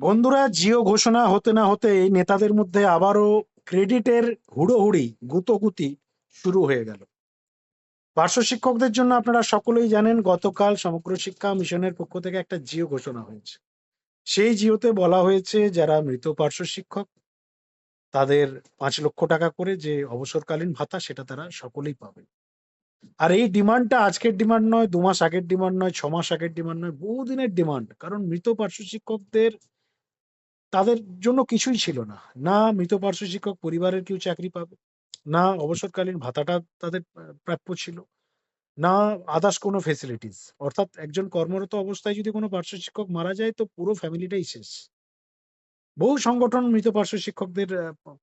বন্ধুরা, জিও ঘোষণা হতে না হতে নেতাদের মধ্যে আবারও ক্রেডিটের হুড়োহুড়ি, গুতোগুতি শুরু হয়ে গেল। পার্শ্ব শিক্ষকদের জন্য আপনারা সকলেই জানেন, গতকাল সমগ্র শিক্ষা মিশনের পক্ষ থেকে একটা জিও ঘোষণা হয়েছে। সেই জিওতে বলা হয়েছে, যারা মৃত পার্শ্ব শিক্ষক, তাদের পাঁচ লক্ষ টাকা করে যে অবসরকালীন ভাতা, সেটা তারা সকলেই পাবে আর এই ডিমান্ডটা আজকের ডিমান্ড নয়, দু মাস আগের ডিমান্ড নয়, ছ মাস আগের ডিমান্ড নয়, বহুদিনের ডিমান্ড। কারণ মৃত পার্শ্ব শিক্ষকদের তাদের জন্য কিছুই ছিল না। না মৃত পার্শ্ব শিক্ষক পরিবারের কেউ চাকরি পাবে, না অবসরকালীন ভাতাটা তাদের প্রাপ্য ছিল, না আদার্স কোনো ফেসিলিটিস অর্থাৎ একজন কর্মরত অবস্থায় যদি কোনো পার্শ্ব শিক্ষক মারা যায়, তো পুরো ফ্যামিলিটাই শেষ। বহু সংগঠন মৃত পার্শ্ব শিক্ষকদের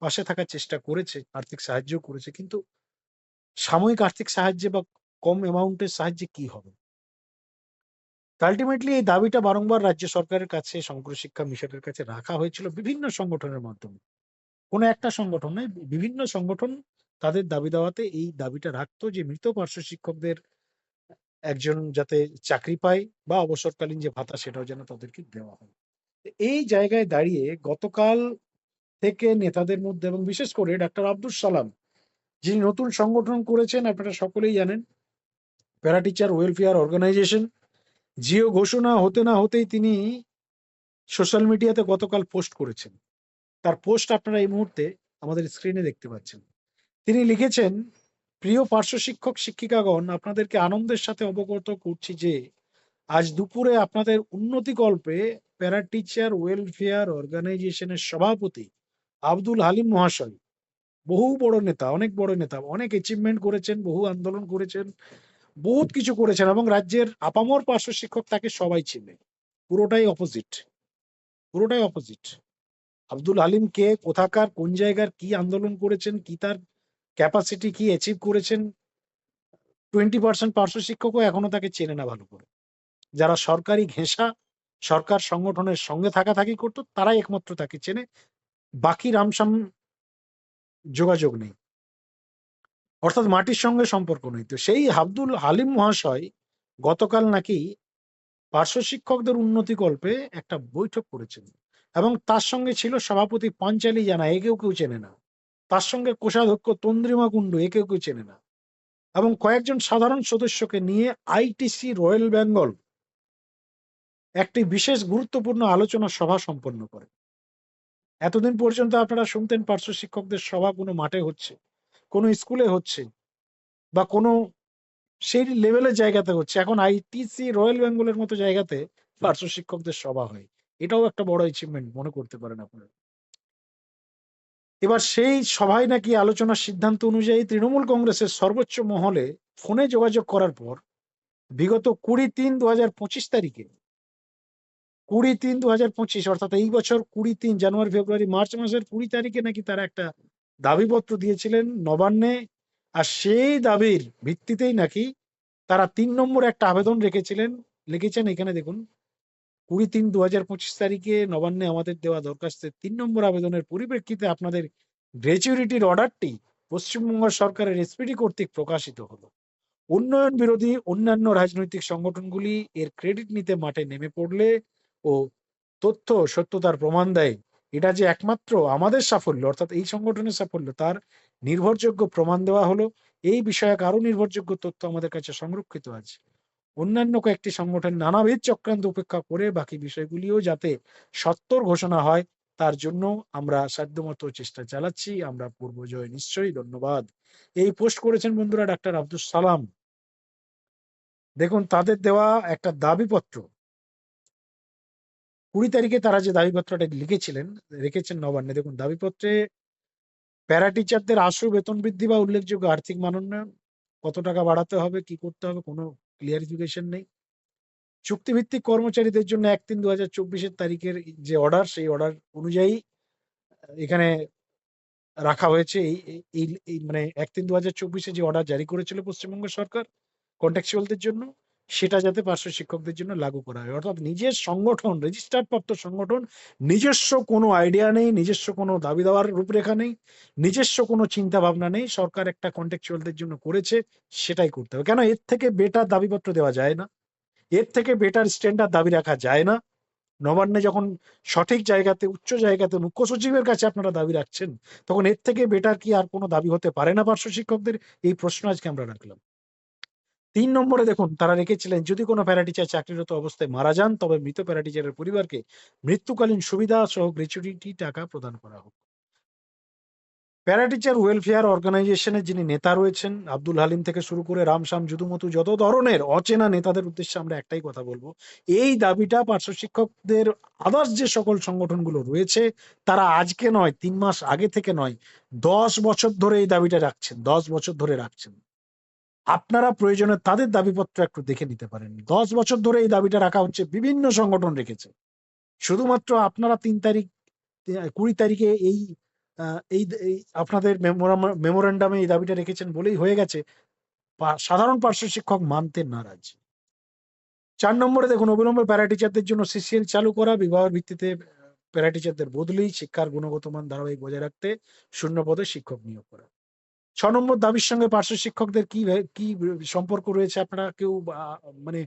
পাশে থাকার চেষ্টা করেছে, আর্থিক সাহায্য করেছে, কিন্তু সাময়িক আর্থিক সাহায্যে বা কম অ্যামাউন্টের সাহায্যে কি হবে? আলটিমেটলি এই দাবিটা বারংবার রাজ্য সরকারের কাছে, সমগ্র শিক্ষা মিশনের কাছে রাখা হয়েছিল বিভিন্ন সংগঠনের মাধ্যমে। কোনো একটা সংগঠন নয় বিভিন্ন সংগঠন তাদের দাবি দেওয়াতে এই দাবিটা রাখতো যে মৃত পার্শ্ব শিক্ষকদের একজন যাতে চাকরি পায় বা অবসরকালীন যে ভাতা সেটাও যেন তাদেরকে দেওয়া হয়। এই জায়গায় দাঁড়িয়ে গতকাল থেকে নেতাদের মধ্যে এবং বিশেষ করে ডাক্তার আব্দুল সালাম, যিনি নতুন সংগঠন করেছেন, আপনারা সকলেই জানেন para teacher welfare organisation Jio ঘোষণা হতে না হতেই তিনি সোশ্যাল মিডিয়াতে গতকাল পোস্ট করেছেন। তার পোস্ট আপনারা এই মুহূর্তে আমাদের স্ক্রিনে দেখতে পাচ্ছেন। তিনি লিখেছেন, প্রিয় পার্শ্ব শিক্ষক শিক্ষিকাগণ, আপনাদেরকে আনন্দের সাথে অবগত করছি যে, আজ দুপুরে আপনাদের উন্নতিকল্পে প্যারা টিচার ওয়েলফেয়ার অর্গানাইজেশনের সভাপতি আব্দুল হালিম মহাশয়, বহু বড় নেতা, অনেক বড় নেতা, অনেক অ্যাচিভমেন্ট করেছেন, বহু আন্দোলন করেছেন বহুত কিছু করেছেন এবং রাজ্যের আপামর পার্শ্ব শিক্ষক তাকে সবাই চিনে। পুরোটাই অপোজিট পুরোটাই অপোজিট আব্দুল হালিম কে কোথাকার, কোন জায়গার, কি আন্দোলন করেছেন, কি তার ক্যাপাসিটি কি অ্যাচিভ করেছেন টোয়েন্টি পার্সেন্ট পার্শ্ব শিক্ষকও এখনও তাকে চেনে না ভালো করে। যারা সরকারি ঘেঁষা, সরকার সংগঠনের সঙ্গে থাকা থাকি করতো, তারাই একমাত্র তাকে চেনে। বাকি রামসাম যোগাযোগ নেই। অর্থাৎ মাটির সঙ্গে সম্পর্ক নেই। তো সেই আব্দুল হালিম মহাশয় গতকাল নাকি পার্শ্ব শিক্ষকদের উন্নতিকল্পে একটা বৈঠক করেছেন এবং তার সঙ্গে ছিল সভাপতি পাঞ্চালি জানা একেও কেউ চেনে না। তার সঙ্গে কোষাধ্যক্ষ তন্দ্রিমা কুণ্ডু একেও কেউ চেনে না। এবং কয়েকজন সাধারণ সদস্যকে নিয়ে আইটিসি রয়্যাল বেঙ্গল একটি বিশেষ গুরুত্বপূর্ণ আলোচনা সভা সম্পন্ন করে। এতদিন পর্যন্ত আপনারা শুনতেন পার্শ্ব শিক্ষকদের সভা কোনো মাঠে হচ্ছে। কোনো স্কুলে হচ্ছে বা কোনো সেই লেভেলের জায়গাতে হচ্ছে। এখন আইটিসি রয়্যাল বেঙ্গলের মতো জায়গাতে পার্শ্ব শিক্ষকদের সভা হয়। এটাও একটা বড় অ্যাচিভমেন্ট মনে করতে পারেন আপনারা। এবার সেই সভায় নাকি আলোচনার সিদ্ধান্ত অনুযায়ী তৃণমূল কংগ্রেসের সর্বোচ্চ মহলে ফোনে যোগাযোগ করার পর বিগত কুড়ি তিন দু হাজার পঁচিশ তারিখে, কুড়ি তিন দু হাজার পঁচিশ অর্থাৎ এই বছর কুড়ি তিন জানুয়ারি, ফেব্রুয়ারি, মার্চ মাসের কুড়ি তারিখে নাকি তারা একটা দাবিপত্র দিয়েছিলেন নবান্নে, আর সেই দাবির ভিত্তিতেই নাকি তারা তিন নম্বর একটা আবেদন রেখেছিলেন। লিখেছেন এখানে দেখুন, কুড়ি তিন দু হাজার পঁচিশ তারিখে নবান্নে আমাদের দেওয়া দরখাস্তের তিন নম্বর আবেদনের পরিপ্রেক্ষিতে আপনাদের গ্র্যাচুইটির অর্ডারটি পশ্চিমবঙ্গ সরকারের এসপিডি কর্তৃক প্রকাশিত হলো। উন্নয়ন বিরোধী অন্যান্য রাজনৈতিক সংগঠনগুলি এর ক্রেডিট নিতে মাঠে নেমে পড়লে ও তথ্য সত্যতার প্রমাণ দেয় এটা যে একমাত্র আমাদের সাফল্য, অর্থাৎ এই সংগঠনের সাফল্য, তার নির্ভরযোগ্য প্রমাণ দেওয়া হলো। এই বিষয়ক আরও নির্ভরযোগ্য তথ্য আমাদের কাছে সংরক্ষিত আছে। অন্যান্য কয়েকটি সংগঠন নানাবিধ চক্রান্ত উপেক্ষা করে বাকি বিষয়গুলিও যাতে সত্তর ঘোষণা হয়, তার জন্য আমরা সাধ্যমতো চেষ্টা চালাচ্ছি। আমরা পূর্বজয় নিশ্চয়ই, ধন্যবাদ। এই পোস্ট করেছেন বন্ধুরা ডাক্তার আব্দুল সালাম। দেখুন, তাদের দেওয়া একটা দাবিপত্র কুড়ি তারিখে তারা যে দাবিপত্রটা লিখেছিলেন, রেখেছেন নবান্নে। দেখুন, দাবিপত্রে প্যারা টিচারদের আশু, বেতন বৃদ্ধি বা উল্লেখযোগ্য আর্থিক মানোন্নয়ন, কত টাকা বাড়াতে হবে, কি করতে হবে, কোনো ক্লিয়ারিফিকেশন নেই। চুক্তিভিত্তিক কর্মচারীদের জন্য এক তিন দু হাজার চব্বিশের তারিখের যে অর্ডার সেই অর্ডার অনুযায়ী এখানে রাখা হয়েছে। এই মানে এক তিন দু হাজার চব্বিশে যে অর্ডার জারি করেছিল পশ্চিমবঙ্গ সরকার কন্ট্রাকচুয়ালদের জন্য সেটা যাতে পার্শ্ব শিক্ষকদের জন্য লাগু করা হয়। অর্থাৎ নিজের সংগঠন রেজিস্টার প্রাপ্ত সংগঠন, নিজস্ব কোনো আইডিয়া নেই, নিজস্ব কোনো দাবি দেওয়ার রূপরেখা নেই, নিজস্ব কোনো চিন্তা ভাবনা নেই, সরকার একটা কন্ট্রাকচুয়ালদের জন্য করেছে, সেটাই করতে হবে। কেন? এর থেকে বেটার দাবিপত্র দেওয়া যায় না। এর থেকে বেটার স্ট্যান্ডার্ড দাবি রাখা যায় না। নবান্নে যখন সঠিক জায়গাতে, উচ্চ জায়গাতে মুখ্য সচিবের কাছে আপনারা দাবি রাখছেন, তখন এর থেকে বেটার কি আর কোনো দাবি হতে পারে না পার্শ্ব শিক্ষকদের? এই প্রশ্ন আজকে আমরা রাখলাম। তিন নম্বরে দেখুন, তারা রেখেছিলেন, যদি কোনো প্যারাটিচার চাকরিরত অবস্থায় মারা যান, তবে মৃত প্যারাটিচারের পরিবারকে মৃত্যুকালীন সুবিধা সহ গ্র্যাচুইটি টাকা প্রদান করা হোক। প্যারাটিচার ওয়েলফেয়ার অর্গানাইজেশনের যিনি নেতা রয়েছেন, আব্দুল হালিম থেকে শুরু করে রামশ্যাম, যদুমতু, যত ধরনের অচেনা নেতাদের উদ্দেশ্যে আমরা একটাই কথা বলব, এই দাবিটা পার্শ্ব শিক্ষকদের আদার্স যে সকল সংগঠনগুলো রয়েছে, তারা আজকে নয়, তিন মাস আগে থেকে নয়, দশ বছর ধরে এই দাবিটা রাখছেন, দশ বছর ধরে রাখছেন। আপনারা প্রয়োজনে তাদের দাবিপত্র একটু দেখে নিতে পারেন। দশ বছর ধরে এই দাবিটা রাখা হচ্ছে, বিভিন্ন সংগঠন রেখেছে। শুধুমাত্র আপনারা তিন তারিখ, কুড়ি তারিখে এই এই আপনাদের মেমোরান্ডামে এই দাবিটা রেখেছেন বলেই হয়ে গেছে। সাধারণ পার্শ্ব শিক্ষক মানতে নারাজ। চার নম্বরে দেখুন, অবিলম্বে প্যারা টিচারদের জন্য সিসিএল চালু করা, বিবাহের ভিত্তিতে প্যারা টিচারদের বদলি, শিক্ষার গুণগত মান ধারাবাহিক বজায় রাখতে, শূন্য পদে শিক্ষক নিয়োগ করা। ছ নম্বর দাবির সঙ্গে পার্শ্ব শিক্ষকদের কি কি সম্পর্ক রয়েছে? আপনারা কেউ মানে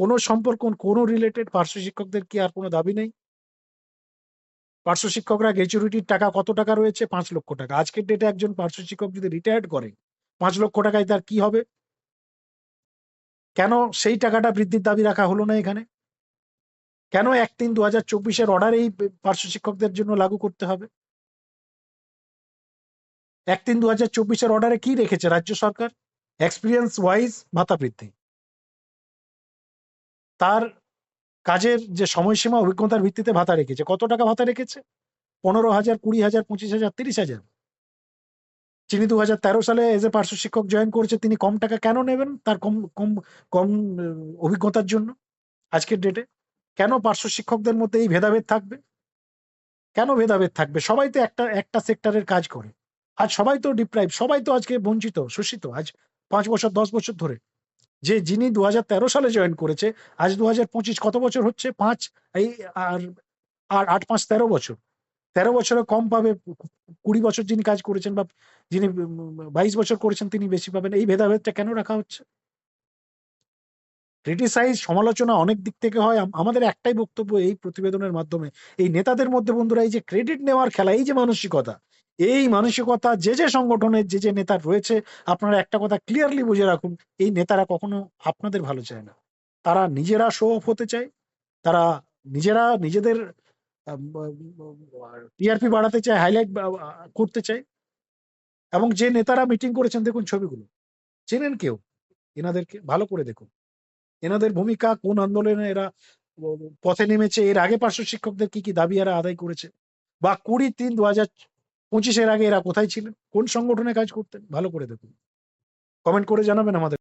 কোনো সম্পর্ক, কোনো রিলেটেড পার্শ্ব শিক্ষকদের কি আর কোনো দাবি নেই? পার্শ্ব শিক্ষকরা গ্র্যাচুইটির টাকা কত টাকা রয়েছে? পাঁচ লক্ষ টাকা। আজকের ডেটে একজন পার্শ্ব শিক্ষক যদি রিটায়ার্ড করে, পাঁচ লক্ষ টাকায় তার কি হবে? কেন সেই টাকাটা বৃদ্ধির দাবি রাখা হলো না এখানে? কেন এক তিন দু হাজার চব্বিশের অর্ডার এই পার্শ্ব শিক্ষকদের জন্য লাগু করতে হবে? এক তিন দু হাজার চব্বিশের অর্ডারে কি রেখেছে রাজ্য সরকার? এক্সপিরিয়েন্স ওয়াইজ ভাতা বৃদ্ধি। তার কাজের যে সময়সীমা, অভিজ্ঞতার ভিত্তিতে ভাতা রেখেছে। কত টাকা ভাতা রেখেছে? পনেরো হাজার, কুড়ি হাজার, পঁচিশ হাজার, তিরিশ হাজার। যিনি দু হাজার তেরো সালে এজ এ পার্শ্ব শিক্ষক জয়েন করেছে, তিনি কম টাকা কেন নেবেন? তার কম কম কম অভিজ্ঞতার জন্য। আজকের ডেটে কেন পার্শ্ব শিক্ষকদের মধ্যে এই ভেদাভেদ থাকবে? কেন ভেদাভেদ থাকবে? সবাই তো একটা একটা সেক্টরের কাজ করে। আজ সবাই তো ডিপ্রাইভ সবাই তো আজকে বঞ্চিত, শোষিত, আজ পাঁচ বছর, দশ বছর ধরে। যে যিনি দু হাজার তেরো সালে জয়েন করেছে, আজ দু কত বছর হচ্ছে? পাঁচ, এই আর আর আট, পাঁচ, তেরো বছর। তেরো বছরে কম পাবে, কুড়ি বছর যিনি কাজ করেছেন বা যিনি, বাইশ বছর করেছেন, তিনি বেশি পাবেন। এই ভেদাভেদটা কেন রাখা হচ্ছে? ক্রিটিসাইজ সমালোচনা অনেক দিক থেকে হয়। আমাদের একটাই বক্তব্য এই প্রতিবেদনের মাধ্যমে। এই নেতাদের মধ্যে বন্ধুরা, এই যে ক্রেডিট নেওয়ার খেলা, এই যে মানসিকতা এই মানসিকতা, যে যে সংগঠনের যে যে নেতা রয়েছে, আপনারা একটা কথা ক্লিয়ারলি বুঝে রাখুন, এই নেতারা কখনো আপনাদের ভালো চায় না। তারা নিজেরা শো অফ হতে চায়, তারা নিজেরা নিজেদের টিআরপি বাড়াতে চায় হাইলাইট করতে চায়। এবং যে নেতারা মিটিং করেছেন, দেখুন ছবিগুলো। চেনেন কেউ? এনাদেরকে ভালো করে দেখুন। এনাদের ভূমিকা কোন আন্দোলনে এরা পথে নেমেছে, এর আগে পার্শ্ব শিক্ষকদের কি কি দাবি এরা আদায় করেছে? বা কুড়ি তিন দু হাজার পঁচিশের আগে এরা কোথায় ছিলেন? কোন সংগঠনে কাজ করতেন? ভালো করে দেখুন। কমেন্ট করে জানাবেন আমাদের